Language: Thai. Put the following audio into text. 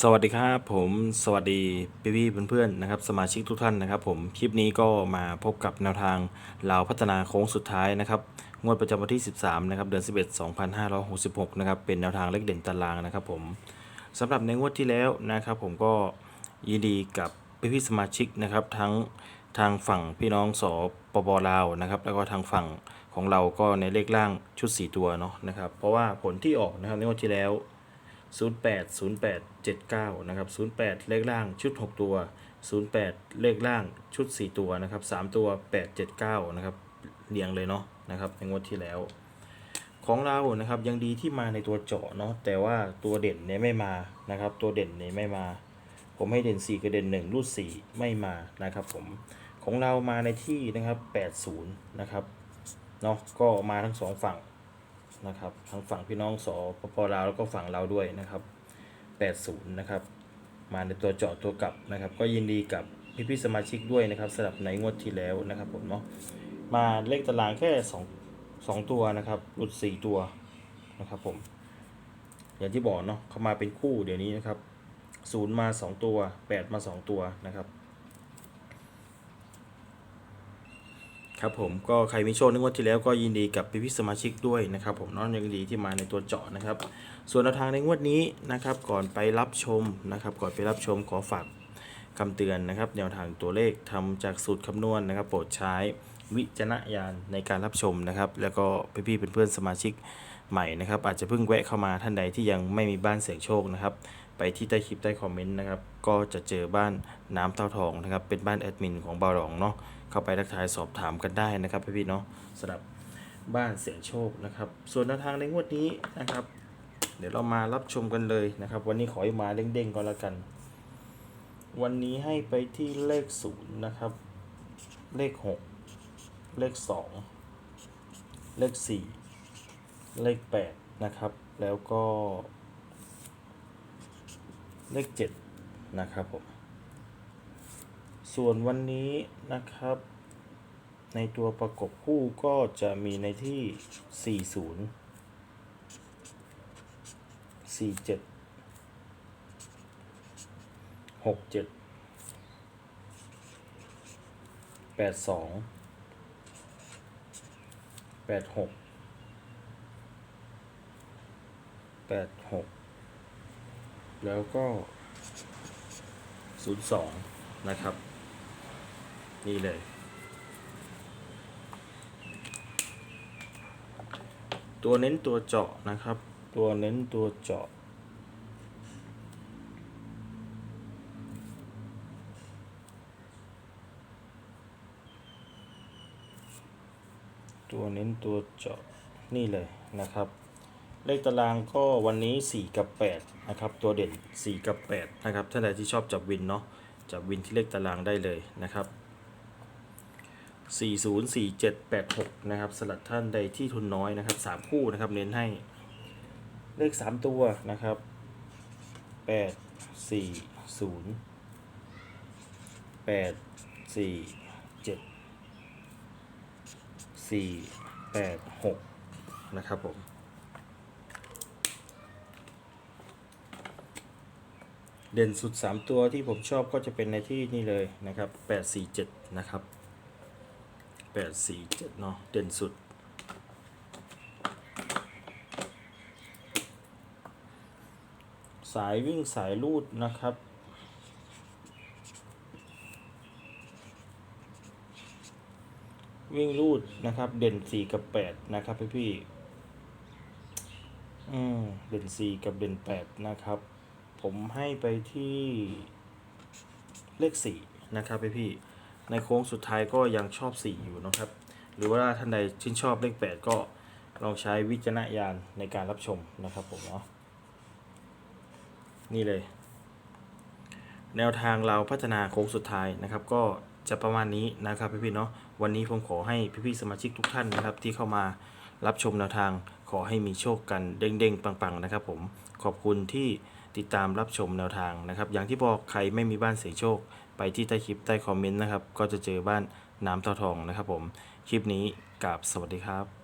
สวัสดีครับผมสวัสดีพี่พี่เพื่อนๆนะครับสมาชิกทุกท่านนะครับผมคลิปนี้ก็มาพบกับแนวทางเราวพัฒนาโค้งสุดท้ายนะครับงวดประจำวันที่ 13นะครับเดือน 11 2566นะครับเป็นแนวทางเลขเด่นตารางนะครับผมสำหรับในงวดที่แล้วนะครับผมก็ยินดีกับพี่พี่สมาชิกนะครับทั้งทางฝั่งพี่น้องสปปลาวนะครับแล้วก็ทางฝั่งของเราก็ในเลขล่างชุด 4 ตัวเนาะนะครับเพราะว่าผลที่ออกนะครับในงวดที่แล้ว 08 08 79 นะครับ 08 เลขล่างชุด 6 ตัว 08 เลขล่างชุด 4 ตัวนะครับ 3 ตัว 879 นะครับเรียงเลยเนาะนะครับในงวดที่แล้ว ของเรานะครับยังดีที่มาในตัวเจาะเนาะแต่ว่าตัวเด่นเนี่ยไม่มานะครับ ตัวเด่นเนี่ยไม่มา ผมให้เด่น 4 กับเด่น 1 รูด 4 ไม่มานะครับผมของเรามาในที่นะครับ 80 นะครับเนาะก็มาทั้งสองฝั่ง นะครับทั้งฝั่งพี่น้องสปปลาวแล้วก็ฝั่งเราด้วยนะครับ80นะครับมาในตัวเจาะตัวกลับนะครับ ก็ยินดีกับพี่พี่ๆสมาชิกด้วยนะครับสำหรับในงวดที่แล้วนะครับผมเนาะมาเลขตารางแค่2 2ตัวนะครับหลุด 4 ตัวนะครับผมอย่างที่บอกเนาะเขามาเป็นคู่เดี๋ยวนี้นะครับ0มา 2 ตัว 8 มา 2 ตัวนะครับ ครับผมก็ใครมีโชคในงวดที่แล้วก็ยินดีกับพี่พี่ๆสมาชิกด้วยนะครับผมน้องยังดีที่มาในตัวเจาะนะครับ ส่วนแนวทางในงวดนี้นะครับ ก่อนไปรับชมนะครับ ก่อนไปรับชมขอฝากคำเตือนนะครับ แนวทางตัวเลขทำจากสูตรคำนวณนะครับ โปรดใช้วิจารณญาณในการรับชมนะครับ แล้วก็พี่พี่ๆเพื่อนๆสมาชิก ใหม่นะครับ อาจจะเพิ่งแวะเข้ามาท่านใดที่ยังไม่มีบ้านเสียงโชคนะครับ ไปที่ใต้คลิปใต้คอมเมนต์นะครับ ก็จะเจอบ้านน้ำเต้าทองนะครับ เป็นบ้านแอดมินของบารองเนาะ เข้าไปทักทายสอบถามกันได้นะครับพี่ๆเนาะสำหรับบ้านเสียงโชคนะครับ ส่วนแนวทางในงวดนี้นะครับ เดี๋ยวเรามารับชมกันเลยนะครับ วันนี้ขอให้มาเด้งๆก็แล้วกัน วันนี้ให้ไปที่เลขศูนย์นะครับ เลขหกเลขสองเลขสี่ เลขแปดนะครับ แล้วก็เลขเจ็ดนะครับผม ส่วนวันนี้นะครับ ในตัวประกบคู่ก็จะมีในที่ 40 47 67 82 86 86แล้วก็02นะครับ นี่เลย ตัวเน้นตัวเจาะนะครับ ตัวเน้นตัวเจาะตัวเน้นตัวเจาะนี่เลยนะครับ เลขตารางก็วันนี้ 4 กับ 8 นะครับ ตัวเด่น 4 กับ 8 นะครับท่านใดที่ชอบจับวินเนาะจับวินที่เลขตารางได้เลยนะครับ 40 47 86 นะครับสลัดท่านใดที่ทุนน้อยนะครับ 3 คู่นะครับเน้นให้เลข 3 ตัวนะครับ 8 4 0 8 4 7 4 8 6 นะครับผม เด่นสุด 3 ตัวที่ผมชอบก็จะเป็นในที่นี่เลยนะครับ 8 4 7 นะครับ 8 4 7 เนาะเด่นสุด สายวิ่งสายลูดนะครับวิ่งลูดนะครับ เด่น4กับ8นะครับพี่พี่อืมเด่น4กับเด่น8นะครับ ผมให้ไปที่เลข4นะครับพี่พี่ในโค้งสุดท้ายก็ยังชอบ 4 อยู่นะครับ หรือว่าท่านใดชื่นชอบเลข 8 ก็ลองใช้วิจารณญาณในการรับชมนะครับผมเนาะนี่เลย แนวทางเราพัฒนาโค้งสุดท้ายนะครับ ก็จะประมาณนี้นะครับพี่ๆเนาะวันนี้ผมขอให้พี่ๆสมาชิกทุกท่านนะครับ ที่เข้ามารับชมแนวทางขอให้มีโชคกันเด้งๆ ปังๆนะครับผมขอบคุณที่ ติดตามรับชมแนวทางนะครับ อย่างที่บอกใครไม่มีบ้านเสียโชค ไปที่ใต้คลิปใต้คอมเมนต์นะครับ ก็จะเจอบ้านน้ำเต่าทองนะครับผม คลิปนี้กราบสวัสดีครับ